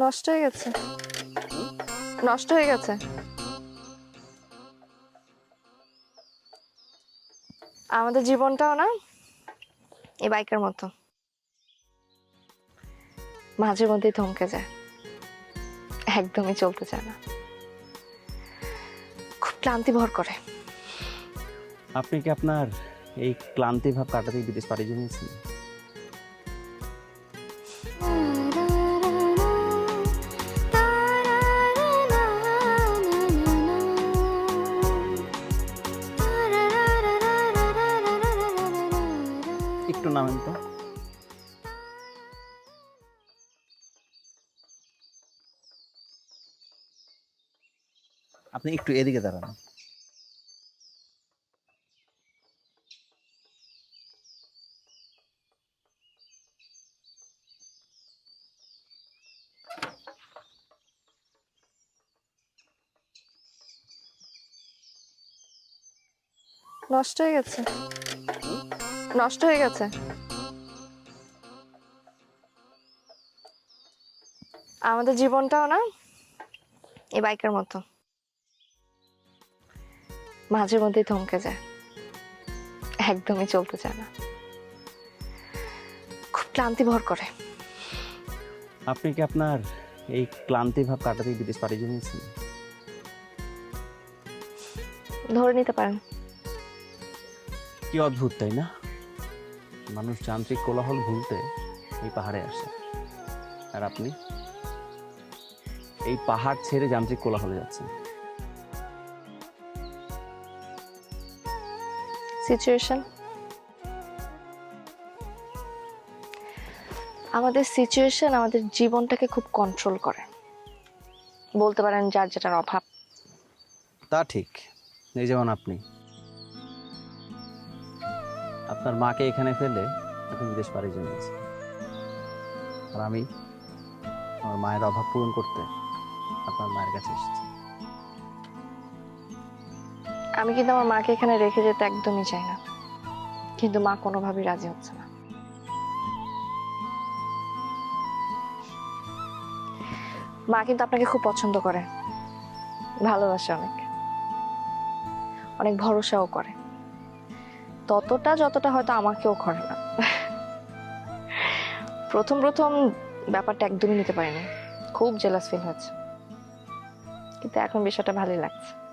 নষ্ট হয়ে গেছে। নষ্ট হয়ে গেছে। আমাদের জীবনটাও না এই বাইকের মতো। মাঝে মধ্যেই থমকে যায়। একদমই চলতে চায় না। খুব ক্লান্তি ভর করে। আপনি কি আপনার এই ক্লান্তি ভাব কাটাতে বিদেশ পাড়ি জমিয়েছেন? একটু নামেন তো। আপনি একটু এদিকে দাঁড়ান। নষ্ট হয়ে গেছে। নষ্ট হয়ে গেছে। আমাদের জীবনটাও না এই বাইকের মতো। মাঝে মধ্যেই থমকে যায়। একদমই চলতে চায় না। খুব ক্লান্তি ভর করে। আপনি কি আপনার এই ক্লান্তি ভাব কাটাতে বিদেশ পাড়ি জমিয়েছেন? ধরে নিতে পারেন। কি অদ্ভুত তাই না? মানুষ যান্ত্রিক কোলাহল ভুলতে এই পাহাড়ে আসে। আর আপনি? এই পাহাড় ছেড়ে যান্ত্রিক কোলাহলে যাচ্ছেন। সিচুয়েশন? আমাদের সিচুয়েশন আমাদের জীবনটাকে খুব কন্ট্রোল করে। বলতে পারেন যার যেটার অভাব। তা ঠিক। এই যেমন আপনি। আপনার মাকে এখানে ফেলে আপনি বিদেশ পাড়ি জমিয়েছেন আর আমি আমার মায়ের অভাব পূরণ করতে আপনার মায়ের কাছে এসেছি। আমি কিন্তু আমার মাকে এখানে রেখে যেতে একদমই চাই না। কিন্তু মা কোনোভাবেই রাজি হচ্ছে না। মা কিন্তু আপনাকে খুব পছন্দ করে। ভালোবাসে অনেক। অনেক ভরসাও করে। ততটা যতটা হয়তো আমাকেও করে না। প্রথম প্রথম ব্যাপারটা একদমই নিতে পারিনি। খুব জেলাস ফিল হচ্ছে কিন্তু এখন বিষয়টা ভালোই লাগছে।